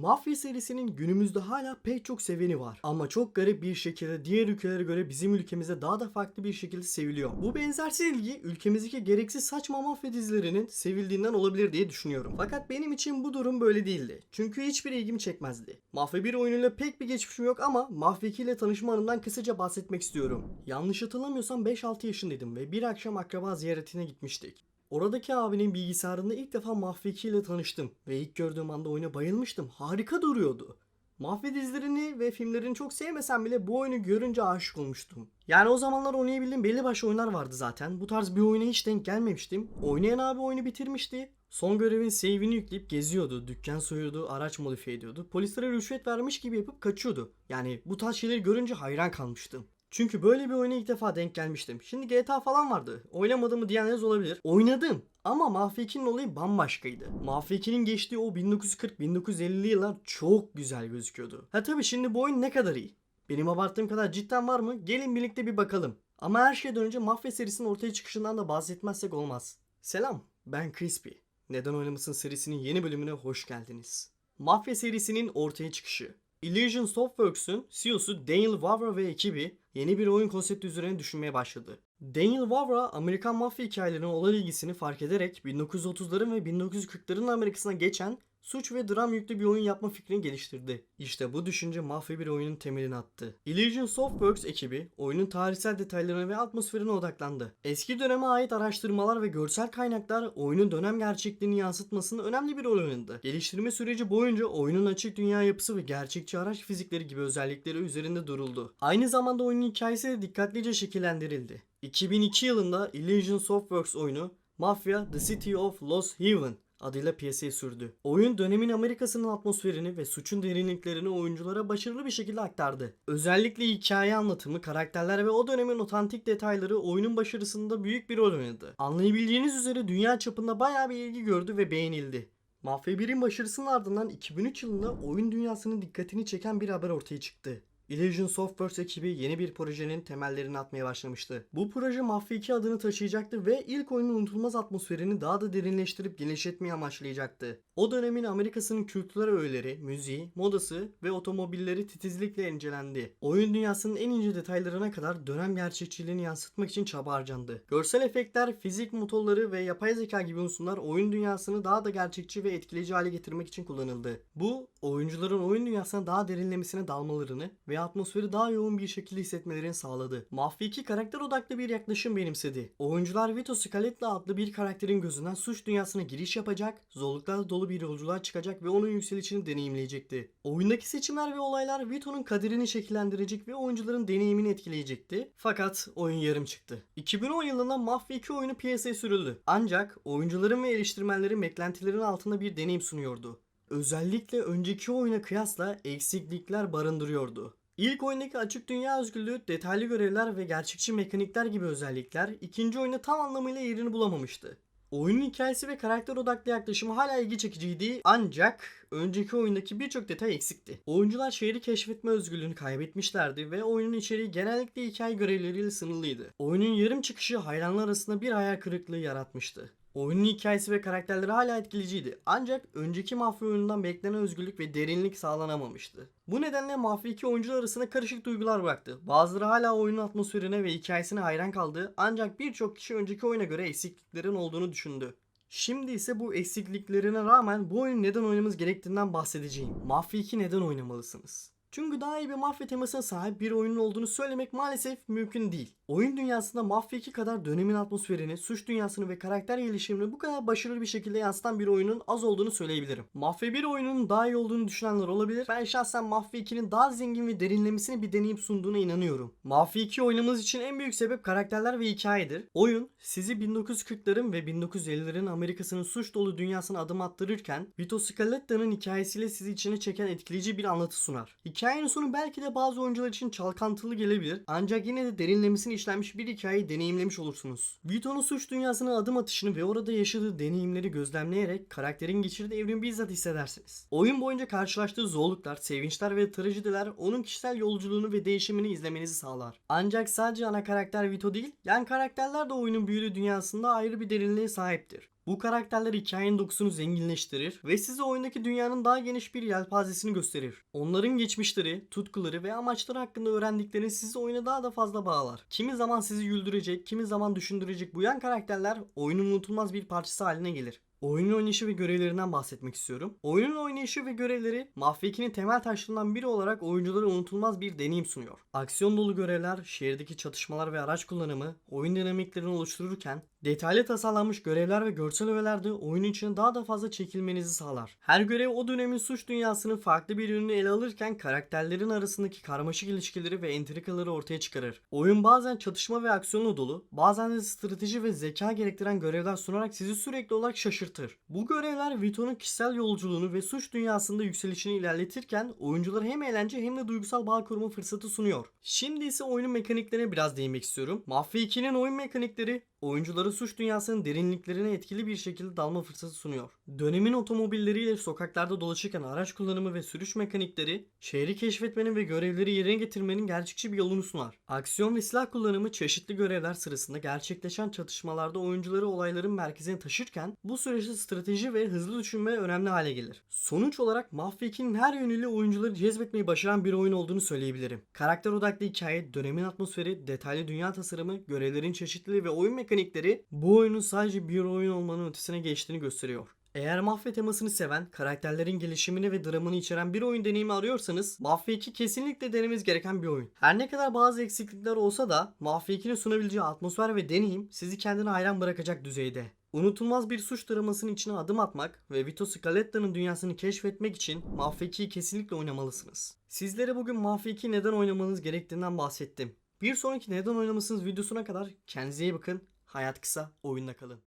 Mafya serisinin günümüzde hala pek çok seveni var. Ama çok garip bir şekilde diğer ülkelere göre bizim ülkemizde daha da farklı bir şekilde seviliyor. Bu benzersiz ilgi ülkemizdeki gereksiz saçma mafya dizilerinin sevildiğinden olabilir diye düşünüyorum. Fakat benim için bu durum böyle değildi. Çünkü hiçbir ilgimi çekmezdi. Mafya 1 oyunuyla pek bir geçmişim yok ama Mafya 2 ile tanışma anımdan kısaca bahsetmek istiyorum. Yanlış hatırlamıyorsam 5-6 yaşındaydım ve bir akşam akraba ziyaretine gitmiştik. Oradaki abinin bilgisayarında ilk defa 2 ile tanıştım ve ilk gördüğüm anda oyuna bayılmıştım. Harika duruyordu. Mafya dizilerini ve filmlerini çok sevmesem bile bu oyunu görünce aşık olmuştum. Yani o zamanlar oynayabildiğim belli başlı oyunlar vardı zaten. Bu tarz bir oyuna hiç denk gelmemiştim. Oynayan abi oyunu bitirmişti. Son görevin save'ini yükleyip geziyordu. Dükkan soyuyordu, araç modifiye ediyordu. Polislere rüşvet vermiş gibi yapıp kaçıyordu. Yani bu tarz şeyleri görünce hayran kalmıştım. Çünkü böyle bir oyuna ilk defa denk gelmiştim. Şimdi GTA falan vardı. Oynamadığımı diyenleriniz olabilir. Oynadım. Ama Mafya 2'nin olayı bambaşkaydı. Mafya 2'nin geçtiği o 1940-1950'li yıllar çok güzel gözüküyordu. Ha tabi şimdi bu oyun ne kadar iyi? Benim abarttığım kadar cidden var mı? Gelin birlikte bir bakalım. Ama her şeyden önce Mafya serisinin ortaya çıkışından da bahsetmezsek olmaz. Selam, ben Crispy. Neden Oynamasın serisinin yeni bölümüne hoş geldiniz. Mafya serisinin ortaya çıkışı. Illusion Softworks'un CEO'su Daniel Wavra ve ekibi yeni bir oyun konsepti üzerine düşünmeye başladı. Daniel Wavra, Amerikan mafya hikayelerine olan ilgisini fark ederek 1930'ların ve 1940'ların Amerika'sına geçen suç ve dram yüklü bir oyun yapma fikrini geliştirdi. İşte bu düşünce mafya bir oyunun temelini attı. Illusion Softworks ekibi oyunun tarihsel detaylarına ve atmosferine odaklandı. Eski döneme ait araştırmalar ve görsel kaynaklar oyunun dönem gerçekliğini yansıtmasında önemli bir rol oynadı. Geliştirme süreci boyunca oyunun açık dünya yapısı ve gerçekçi araç fizikleri gibi özellikleri üzerinde duruldu. Aynı zamanda oyunun hikayesi de dikkatlice şekillendirildi. 2002 yılında Illusion Softworks oyunu Mafia The City of Lost Haven adıyla piyasaya sürdü. Oyun dönemin Amerika'sının atmosferini ve suçun derinliklerini oyunculara başarılı bir şekilde aktardı. Özellikle hikaye anlatımı, karakterler ve o dönemin otantik detayları oyunun başarısında büyük bir rol oynadı. Anlayabileceğiniz üzere dünya çapında bayağı bir ilgi gördü ve beğenildi. Mafya 1'in başarısının ardından 2003 yılında oyun dünyasının dikkatini çeken bir haber ortaya çıktı. Illusion Softworks ekibi yeni bir projenin temellerini atmaya başlamıştı. Bu proje Mafya 2 adını taşıyacaktı ve ilk oyunun unutulmaz atmosferini daha da derinleştirip genişletmeyi amaçlayacaktı. O dönemin Amerika'sının kültürel öğeleri, müziği, modası ve otomobilleri titizlikle incelendi. Oyun dünyasının en ince detaylarına kadar dönem gerçekçiliğini yansıtmak için çaba harcandı. Görsel efektler, fizik motorları ve yapay zeka gibi unsurlar oyun dünyasını daha da gerçekçi ve etkileyici hale getirmek için kullanıldı. Bu, oyuncuların oyun dünyasına daha derinlemesine dalmalarını ve atmosferi daha yoğun bir şekilde hissetmelerini sağladı. Mafya 2 karakter odaklı bir yaklaşım benimsedi. Oyuncular Vito Scaletta adlı bir karakterin gözünden suç dünyasına giriş yapacak, zorluklarla dolu bir yolculuğa çıkacak ve onun yükselişini deneyimleyecekti. Oyundaki seçimler ve olaylar Vito'nun kaderini şekillendirecek ve oyuncuların deneyimini etkileyecekti. Fakat oyun yarım çıktı. 2010 yılında Mafya 2 oyunu piyasaya sürüldü. Ancak oyuncuların ve eleştirmenlerin beklentilerin altında bir deneyim sunuyordu. Özellikle önceki oyuna kıyasla eksiklikler barındırıyordu. İlk oyundaki açık dünya özgürlüğü, detaylı görevler ve gerçekçi mekanikler gibi özellikler ikinci oyunda tam anlamıyla yerini bulamamıştı. Oyunun hikayesi ve karakter odaklı yaklaşımı hala ilgi çekiciydi ancak önceki oyundaki birçok detay eksikti. Oyuncular şehri keşfetme özgürlüğünü kaybetmişlerdi ve oyunun içeriği genellikle hikaye görevleriyle sınırlıydı. Oyunun yarım çıkışı hayranlar arasında bir hayal kırıklığı yaratmıştı. Oyunun hikayesi ve karakterleri hala etkileyiciydi. Ancak önceki Mafya oyunundan beklenen özgürlük ve derinlik sağlanamamıştı. Bu nedenle Mafya 2 oyuncular arasında karışık duygular bıraktı. Bazıları hala oyunun atmosferine ve hikayesine hayran kaldı ancak birçok kişi önceki oyuna göre eksikliklerin olduğunu düşündü. Şimdi ise bu eksikliklerine rağmen bu oyunu neden oynamamız gerektiğinden bahsedeceğim. Mafya 2 neden oynamalısınız? Çünkü daha iyi bir mafya temasına sahip bir oyunun olduğunu söylemek maalesef mümkün değil. Oyun dünyasında Mafya 2 kadar dönemin atmosferini, suç dünyasını ve karakter gelişimini bu kadar başarılı bir şekilde yansıtan bir oyunun az olduğunu söyleyebilirim. Mafya 1 oyununun daha iyi olduğunu düşünenler olabilir. Ben şahsen Mafya 2'nin daha zengin ve derinlemesine bir deneyim sunduğuna inanıyorum. Mafya 2 oynamanız için en büyük sebep karakterler ve hikayedir. Oyun sizi 1940'ların ve 1950'lerin Amerika'sının suç dolu dünyasına adım attırırken Vito Scaletta'nın hikayesiyle sizi içine çeken etkileyici bir anlatı sunar. Hikayenin sonu belki de bazı oyuncular için çalkantılı gelebilir ancak yine de derinlemesine işlenmiş bir hikayeyi deneyimlemiş olursunuz. Vito'nun suç dünyasına adım atışını ve orada yaşadığı deneyimleri gözlemleyerek karakterin geçirdiği evrimi bizzat hissedersiniz. Oyun boyunca karşılaştığı zorluklar, sevinçler ve trajediler onun kişisel yolculuğunu ve değişimini izlemenizi sağlar. Ancak sadece ana karakter Vito değil, yan karakterler de oyunun büyülü dünyasında ayrı bir derinliğe sahiptir. Bu karakterler hikayenin dokusunu zenginleştirir ve size oyundaki dünyanın daha geniş bir yelpazesini gösterir. Onların geçmişleri, tutkuları ve amaçları hakkında öğrendikleriniz sizi oyuna daha da fazla bağlar. Kimi zaman sizi güldürecek, kimi zaman düşündürecek bu yan karakterler oyunun unutulmaz bir parçası haline gelir. Oyunun oynayışı ve görevlerinden bahsetmek istiyorum. Oyunun oynayışı ve görevleri Mafya 2'nin temel taşlarından biri olarak oyunculara unutulmaz bir deneyim sunuyor. Aksiyon dolu görevler, şehirdeki çatışmalar ve araç kullanımı oyun dinamiklerini oluştururken detaylı tasarlanmış görevler ve görsel öğeler de oyunun içine daha da fazla çekilmenizi sağlar. Her görev o dönemin suç dünyasının farklı bir yönünü ele alırken karakterlerin arasındaki karmaşık ilişkileri ve entrikaları ortaya çıkarır. Oyun bazen çatışma ve aksiyonla dolu, bazen de strateji ve zeka gerektiren görevler sunarak sizi sürekli olarak şaşırtır. Bu görevler Vito'nun kişisel yolculuğunu ve suç dünyasında yükselişini ilerletirken oyunculara hem eğlence hem de duygusal bağ kurma fırsatı sunuyor. Şimdi ise oyunun mekaniklerine biraz değinmek istiyorum. Mafya 2'nin oyun mekanikleri oyuncuları suç dünyasının derinliklerine etkili bir şekilde dalma fırsatı sunuyor. Dönemin otomobilleriyle sokaklarda dolaşırken araç kullanımı ve sürüş mekanikleri şehri keşfetmenin ve görevleri yerine getirmenin gerçekçi bir yolunu sunar. Aksiyon ve silah kullanımı çeşitli görevler sırasında gerçekleşen çatışmalarda oyuncuları olayların merkezine taşırken bu süreçte strateji ve hızlı düşünme önemli hale gelir. Sonuç olarak 2'nin her yönüyle oyuncuları cezbetmeyi başaran bir oyun olduğunu söyleyebilirim. Karakter odaklı hikaye, dönemin atmosferi, detaylı dünya tasarımı, görevlerin çeşitliliği ve oyun mekanikleri bu oyunun sadece bir oyun olmanın ötesine geçtiğini gösteriyor. Eğer mafya temasını seven, karakterlerin gelişimini ve dramını içeren bir oyun deneyimi arıyorsanız Mafya 2 kesinlikle denemeniz gereken bir oyun. Her ne kadar bazı eksiklikler olsa da Mafya 2'nin sunabileceği atmosfer ve deneyim sizi kendine hayran bırakacak düzeyde. Unutulmaz bir suç dramasının içine adım atmak ve Vito Scaletta'nın dünyasını keşfetmek için Mafya 2'yi kesinlikle oynamalısınız. Sizlere bugün Mafya 2 neden oynamanız gerektiğinden bahsettim. Bir sonraki neden oynamasınız videosuna kadar kendinize iyi bakın. Hayat kısa, oyunla kalın.